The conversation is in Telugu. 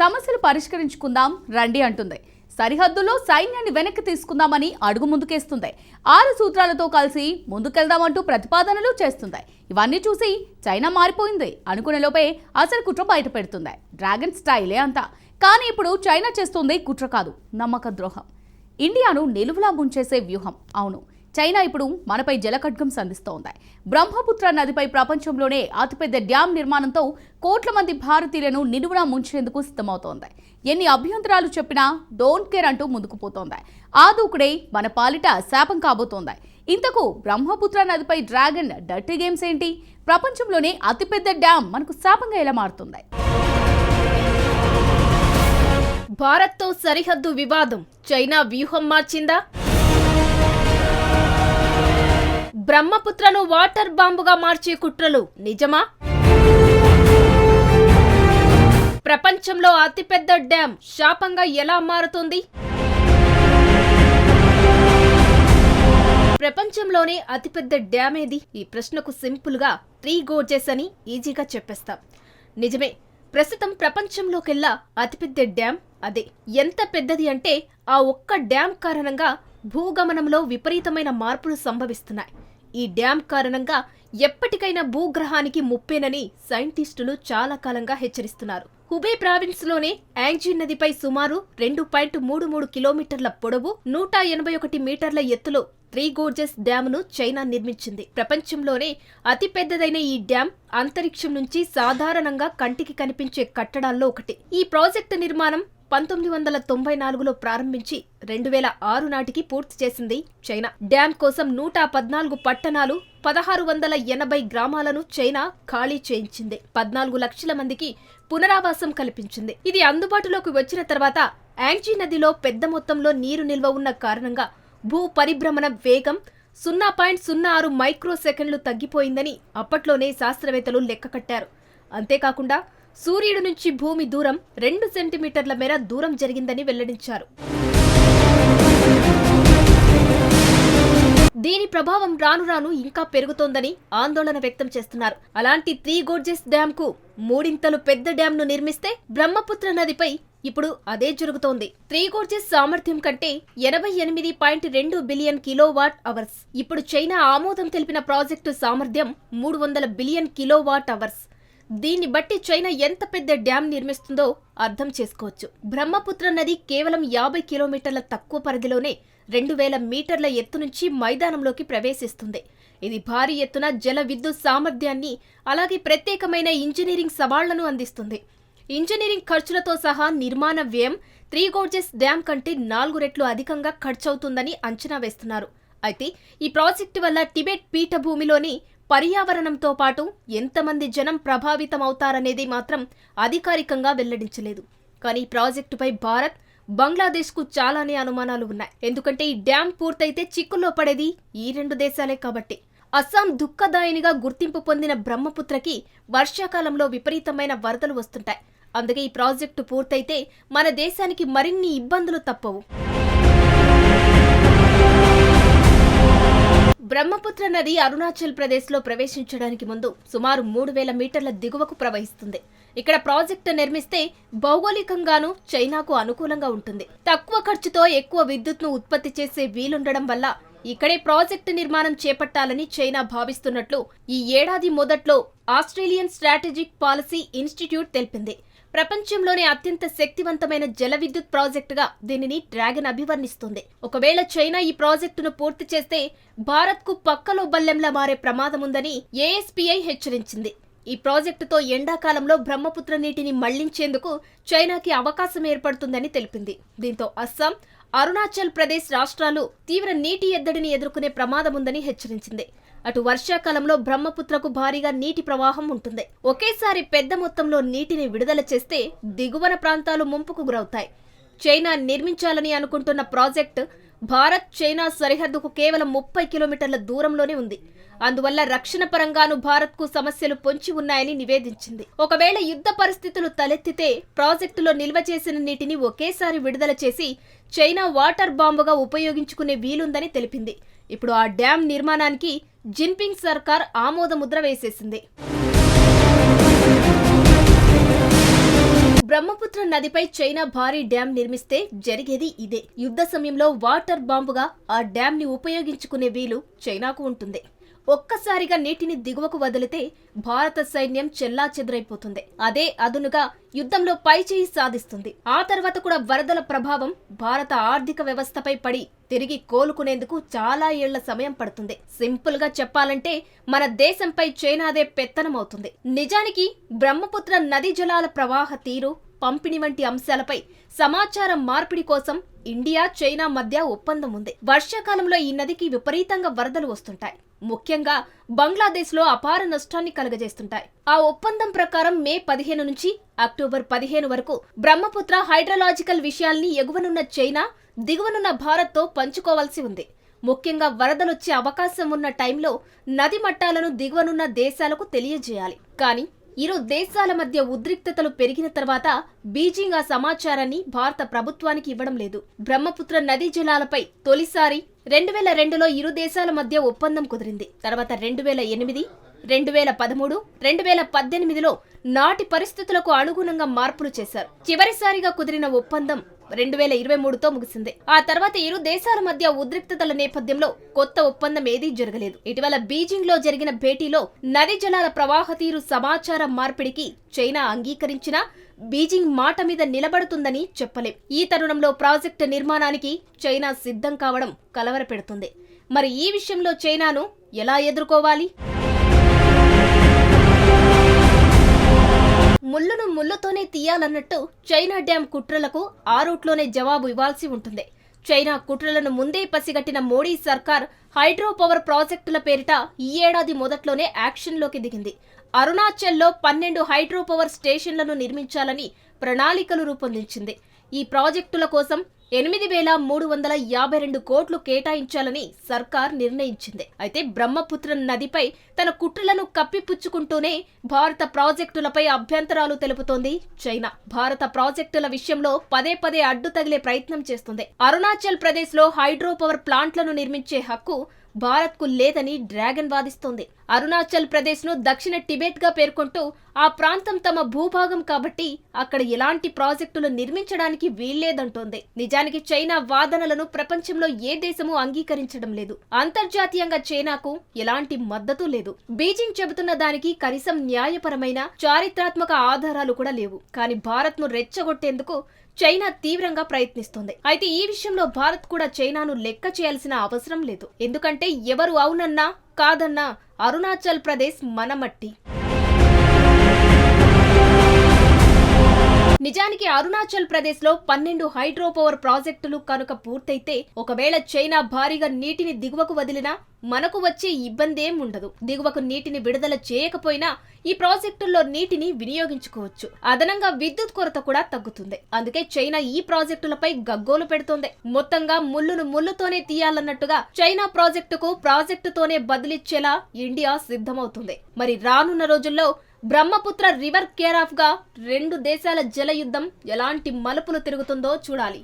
సమస్యలు పరిష్కరించుకుందాం రండి అంటుంది. సరిహద్దులో సైన్యాన్ని వెనక్కి తీసుకుందామని అడుగు ముందుకేస్తుంది. ఆరు సూత్రాలతో కలిసి ముందుకెళ్దామంటూ ప్రతిపాదనలు చేస్తుంది. ఇవన్నీ చూసి చైనా మారిపోయింది. అనుకునే లోపే అసలు కుట్ర బయట పెడుతుంది డ్రాగన్ స్టైలే అంతా. కానీ ఇప్పుడు చైనా చేస్తుంది కుట్ర కాదు నమ్మక ద్రోహం. ఇండియాను నిలువులా ముంచేసే వ్యూహం. అవును చైనా ఇప్పుడు మనపై జలఖడ్గం సంధిస్తోంది. బ్రహ్మపుత్ర నదిపై ప్రపంచంలోనే అతిపెద్ద డ్యాం నిర్మాణంతో కోట్ల మంది భారతీయులను నిలువునా ముంచేందుకు సిద్ధమవుతోంది. ఎన్ని అభ్యంతరాలు చెప్పినా డోంట్ కేర్ అంటూ ముందుకు పోతోంది. ఆ దూకుడే మన పాలిట శాపం కాబోతోంది. ఇంతకు బ్రహ్మపుత్ర నదిపై డ్రాగన్ డర్టీ గేమ్స్ ఏంటి? ప్రపంచంలోనే అతిపెద్ద డ్యాం మనకు శాపంగా ఎలా మారుతుంది? భారత్తో సరిహద్దు వివాదం చైనా వ్యూహం మార్చిందా? బ్రహ్మపుత్రను వాటర్ బాంబుగా మార్చే కుట్రలు నిజమా? ప్రపంచంలో అతిపెద్ద డ్యాం శాపంగా ఎలా మారుతుంది? ప్రపంచంలోనే అతిపెద్ద డ్యామ్ ఏది? ఈ ప్రశ్నకు సింపుల్గా త్రీ గోర్జెస్ అని ఈజీగా చెప్పేస్తాం. నిజమే ప్రస్తుతం ప్రపంచంలోకెల్లా అతిపెద్ద డ్యామ్ అదే. ఎంత పెద్దది అంటే ఆ ఒక్క డ్యామ్ కారణంగా భూగమనంలో విపరీతమైన మార్పులు సంభవిస్తున్నాయి. ఈ డ్యామ్ కారణంగా ఎప్పటికైనా భూగ్రహానికి ముప్పేనని సైంటిస్టులు చాలా కాలంగా హెచ్చరిస్తున్నారు. హుబే ప్రావిన్స్లోనే యాంగ్జీ నదిపై సుమారు రెండు పాయింట్ మూడు మూడు కిలోమీటర్ల పొడవు నూట ఎనభై ఒకటి మీటర్ల ఎత్తులో త్రీ గోర్జెస్ డ్యామును చైనా నిర్మించింది. ప్రపంచంలోనే అతిపెద్దదైన ఈ డ్యాం అంతరిక్షం నుంచి సాధారణంగా కంటికి కనిపించే కట్టడాల్లో ఒకటి. ఈ ప్రాజెక్టు నిర్మాణం పంతొమ్మిది వందల తొంభై నాలుగులో ప్రారంభించి రెండు వేల ఆరు నాటికి పూర్తి చేసింది చైనా. డ్యాం కోసం నూట పద్నాలుగు పట్టణాలు పదహారు వందల ఎనభై గ్రామాలను చైనా ఖాళీ చేయించింది. పద్నాలుగు లక్షల మందికి పునరావాసం కల్పించింది. ఇది అందుబాటులోకి వచ్చిన తర్వాత యాంగ్జీ నదిలో పెద్ద మొత్తంలో నీరు నిల్వ ఉన్న కారణంగా భూ పరిభ్రమణ వేగం సున్నా పాయింట్ సున్నా ఆరు మైక్రో సెకండ్లు తగ్గిపోయిందని అప్పట్లోనే శాస్త్రవేత్తలు లెక్కకట్టారు. అంతేకాకుండా సూర్యుడి నుంచి భూమి దూరం రెండు సెంటీమీటర్ల మేర దూరం జరిగిందని వెల్లడించారు. దీని ప్రభావం రాను రాను ఇంకా పెరుగుతోందని ఆందోళన వ్యక్తం చేస్తున్నారు. అలాంటి త్రీ గోర్జెస్ డ్యామ్కు మూడింతలు పెద్ద డ్యామ్ను నిర్మిస్తే బ్రహ్మపుత్ర నదిపై ఇప్పుడు అదే జరుగుతోంది. త్రీ గోర్జెస్ సామర్థ్యం కంటే ఎనభై ఎనిమిది పాయింట్ రెండు బిలియన్ కిలోవాట్ అవర్స్. ఇప్పుడు చైనా ఆమోదం తెలిపిన ప్రాజెక్టు సామర్థ్యం మూడు వందల బిలియన్ కిలోవాట్ అవర్స్. దీన్ని బట్టి చైనా ఎంత పెద్ద డ్యాం నిర్మిస్తుందో అర్థం చేసుకోవచ్చు. బ్రహ్మపుత్ర నది కేవలం యాభై కిలోమీటర్ల తక్కువ పరిధిలోనే రెండు వేల మీటర్ల ఎత్తు నుంచి మైదానంలోకి ప్రవేశిస్తుంది. ఇది భారీ ఎత్తున జల విద్యుత్ సామర్థ్యాన్ని అలాగే ప్రత్యేకమైన ఇంజనీరింగ్ సవాళ్ళను అందిస్తుంది. ఇంజనీరింగ్ ఖర్చులతో సహా నిర్మాణ వ్యయం త్రీ గోర్జెస్ డ్యాం కంటే నాలుగు రెట్లు అధికంగా ఖర్చవుతుందని అంచనా వేస్తున్నారు. అయితే ఈ ప్రాజెక్టు వల్ల టిబెట్ పీఠభూమిలోని పర్యావరణంతో పాటు ఎంతమంది జనం ప్రభావితమవుతారనేది మాత్రం అధికారికంగా వెల్లడించలేదు. కానీ ఈ ప్రాజెక్టుపై భారత్ బంగ్లాదేశ్కు చాలానే అనుమానాలు ఉన్నాయి. ఎందుకంటే ఈ డ్యాం పూర్తయితే చిక్కుల్లో పడేది ఈ రెండు దేశాలే కాబట్టి. అస్సాం దుఃఖదాయినిగా గుర్తింపు పొందిన బ్రహ్మపుత్రకి వర్షాకాలంలో విపరీతమైన వరదలు వస్తుంటాయి. అందుకే ఈ ప్రాజెక్టు పూర్తయితే మన దేశానికి మరిన్ని ఇబ్బందులు తప్పవు. బ్రహ్మపుత్ర నది అరుణాచల్ ప్రదేశ్లో ప్రవేశించడానికి ముందు సుమారు మూడు వేల మీటర్ల దిగువకు ప్రవహిస్తుంది. ఇక్కడ ప్రాజెక్టు నిర్మిస్తే భౌగోళికంగానూ చైనాకు అనుకూలంగా ఉంటుంది. తక్కువ ఖర్చుతో ఎక్కువ విద్యుత్ను ఉత్పత్తి చేసే వీలుండడం వల్ల ఇక్కడే ప్రాజెక్టు నిర్మాణం చేపట్టాలని చైనా భావిస్తున్నట్లు ఈ ఏడాది మొదట్లో ఆస్ట్రేలియన్ స్ట్రాటజిక్ పాలసీ ఇన్స్టిట్యూట్ తెలిపింది. ప్రపంచంలోనే అత్యంత శక్తివంతమైన జల విద్యుత్ ప్రాజెక్టుగా దీనిని డ్రాగన్ అభివర్ణిస్తుంది. ఒకవేళ చైనా ఈ ప్రాజెక్టును పూర్తి చేస్తే భారత్కు పక్కలో బల్లెంలా మారే ప్రమాదముందని ఏఎస్పీఐ హెచ్చరించింది. ఈ ప్రాజెక్టుతో ఎండాకాలంలో బ్రహ్మపుత్ర నీటిని మళ్ళించేందుకు చైనాకి అవకాశం ఏర్పడుతుందని తెలిపింది. దీంతో అస్సాం అరుణాచల్ ప్రదేశ్ రాష్ట్రాలు తీవ్ర నీటి ఎద్దడిని ఎదుర్కొనే ప్రమాదముందని హెచ్చరించింది. అటు వర్షాకాలంలో బ్రహ్మపుత్రకు భారీగా నీటి ప్రవాహం ఉంటుంది. ఒకేసారి పెద్ద మొత్తంలో నీటిని విడుదల చేస్తే దిగువన ప్రాంతాలు ముంపుకు గురవుతాయి. చైనా నిర్మించాలని అనుకుంటున్న ప్రాజెక్ట్ భారత్ చైనా సరిహద్దుకు కేవలం ముప్పై కిలోమీటర్ల దూరంలోనే ఉంది. అందువల్ల రక్షణ పరంగాను భారత్కు సమస్యలు పొంచి ఉన్నాయని నివేదించింది. ఒకవేళ యుద్ధ పరిస్థితులు తలెత్తితే ప్రాజెక్టులో నిల్వ చేసిన నీటిని ఒకేసారి విడుదల చేసి చైనా వాటర్ బాంబుగా ఉపయోగించుకునే వీలుందని తెలిపింది. ఇప్పుడు ఆ డ్యాం నిర్మాణానికి జిన్పింగ్ సర్కార్ ఆమోదముద్ర వేసేసింది. బ్రహ్మపుత్ర నదిపై చైనా భారీ డ్యాం నిర్మిస్తే జరిగేది ఇదే. యుద్ధ సమయంలో వాటర్ బాంబుగా ఆ డ్యాం ని ఉపయోగించుకునే వీలు చైనాకు ఉంటుంది. ఒక్కసారిగా నీటిని దిగువకు వదిలితే భారత సైన్యం చెల్లా చెదురైపోతుంది అదే అదునుగా యుద్ధంలో పైచేయి సాధిస్తుంది. ఆ తర్వాత కూడా వరదల ప్రభావం భారత ఆర్థిక వ్యవస్థపై పడి తిరిగి కోలుకునేందుకు చాలా ఏళ్ళ సమయం పడుతుంది. సింపుల్గా చెప్పాలంటే మన దేశంపై చైనాదే పెత్తనమవుతుంది. నిజానికి బ్రహ్మపుత్ర నదీ జలాల ప్రవాహ తీరు పంపిణీ వంటి అంశాలపై సమాచారం మార్పిడి కోసం ఇండియా చైనా మధ్య ఒప్పందం ఉంది. వర్షాకాలంలో ఈ నదికి విపరీతంగా వరదలు వస్తుంటాయి. ముఖ్యంగా బంగ్లాదేశ్లో అపార నష్టాన్ని కలుగజేస్తుంటాయి. ఆ ఒప్పందం ప్రకారం మే పదిహేను నుంచి అక్టోబర్ పదిహేను వరకు బ్రహ్మపుత్ర హైడ్రలాజికల్ విషయాల్ని ఎగువనున్న చైనా దిగువనున్న భారత్తో పంచుకోవాల్సి ఉంది. ముఖ్యంగా వరదలొచ్చే అవకాశం ఉన్న టైంలో నది మట్టాలను దిగువనున్న దేశాలకు తెలియజేయాలి. కానీ ఇరు దేశాల మధ్య ఉద్రిక్తతలు పెరిగిన తర్వాత బీజింగ్ ఆ సమాచారాన్ని భారత ప్రభుత్వానికి ఇవ్వడం లేదు. బ్రహ్మపుత్ర నదీ జలాలపై తొలిసారి రెండు వేల రెండులో ఇరు దేశాల మధ్య ఒప్పందం కుదిరింది. తర్వాత రెండు వేల ఎనిమిది రెండు వేల పదమూడు రెండు వేల పద్దెనిమిదిలో నాటి పరిస్థితులకు అనుగుణంగా మార్పులు చేశారు. చివరిసారిగా కుదిరిన ఒప్పందం రెండు వేల ఇరవై మూడుతో ముగిసింది. ఆ తర్వాత ఇరు దేశాల మధ్య ఉద్రిక్తతల నేపథ్యంలో కొత్త ఒప్పందం ఏదీ జరగలేదు. ఇటీవల బీజింగ్లో జరిగిన భేటీలో నది జలాల ప్రవాహ తీరు సమాచార మార్పిడికి చైనా అంగీకరించినా బీజింగ్ మాట మీద నిలబడుతుందని చెప్పలేం. ఈ తరుణంలో ప్రాజెక్టు నిర్మాణానికి చైనా సిద్ధం కావడం కలవరపెడుతుంది. మరి ఈ విషయంలో చైనాను ఎలా ఎదుర్కోవాలి? ముళ్ళను ముళ్ళతోనే తీయాలన్నట్టు చైనా డ్యాం కుట్రలకు ఆ రూట్లోనే జవాబు ఇవ్వాల్సి ఉంటుంది. చైనా కుట్రలను ముందే పసిగట్టిన మోడీ సర్కార్ హైడ్రో పవర్ ప్రాజెక్టుల పేరిట ఈ ఏడాది మొదట్లోనే యాక్షన్లోకి దిగింది. అరుణాచల్లో పన్నెండు హైడ్రోపవర్ స్టేషన్లను నిర్మించాలని ప్రణాళికలు రూపొందించింది. ఈ ప్రాజెక్టుల కోసం ఎనిమిది వేల మూడు వందల యాభై రెండు కోట్లు కేటాయించాలని సర్కార్ నిర్ణయించింది. అయితే బ్రహ్మపుత్ర నదిపై తన కుట్రలను కప్పిపుచ్చుకుంటూనే భారత ప్రాజెక్టులపై అభ్యంతరాలు తెలుపుతోంది చైనా. భారత ప్రాజెక్టుల విషయంలో పదే పదే అడ్డు తగిలే ప్రయత్నం చేస్తుంది. అరుణాచల్ ప్రదేశ్లో హైడ్రో పవర్ ప్లాంట్లను నిర్మించే హక్కు భారత్కు లేదని డ్రాగన్ వాదిస్తోంది. అరుణాచల్ ప్రదేశ్ను దక్షిణ టిబెట్గా పేర్కొంటూ ఆ ప్రాంతం తమ భూభాగం కాబట్టి అక్కడ ఎలాంటి ప్రాజెక్టులు నిర్మించడానికి వీల్లేదంటోంది. నిజానికి చైనా వాదనలను ప్రపంచంలో ఏ దేశము అంగీకరించడం లేదు. అంతర్జాతీయంగా చైనాకు ఎలాంటి మద్దతు లేదు. బీజింగ్ చెబుతున్న దానికి కనీసం న్యాయపరమైన చారిత్రాత్మక ఆధారాలు కూడా లేవు. కానీ భారత్ను రెచ్చగొట్టేందుకు చైనా తీవ్రంగా ప్రయత్నిస్తోంది. అయితే ఈ విషయంలో భారత్ కూడా చైనాను లెక్క చేయాల్సిన అవసరం లేదు. ఎందుకంటే ఎవరు అవునన్నా కాదన్నా అరుణాచల్ ప్రదేశ్ మన మట్టి నిజానికి అరుణాచల్ ప్రదేశ్లో పన్నెండు హైడ్రో పవర్ ప్రాజెక్టులు కనుక పూర్తయితే ఒకవేళ చైనా భారీగా నీటిని దిగువకు వదిలినా మనకు వచ్చే ఇబ్బందేం ఉండదు. దిగువకు నీటిని విడుదల చేయకపోయినా ఈ ప్రాజెక్టుల్లో నీటిని వినియోగించుకోవచ్చు. అదనంగా విద్యుత్ కొరత కూడా తగ్గుతుంది. అందుకే చైనా ఈ ప్రాజెక్టులపై గగ్గోలు పెడుతోంది. మొత్తంగా ముళ్ళును ముళ్ళుతోనే తీయాలన్నట్టుగా చైనా ప్రాజెక్టుకు ప్రాజెక్టుతోనే బదిలిచ్చేలా ఇండియా సిద్ధమవుతుంది. మరి రానున్న రోజుల్లో బ్రహ్మపుత్ర రివర్ కేర్గా రెండు దేశాల జల యుద్ధం ఎలాంటి మలుపులు తిరుగుతుందో చూడాలి.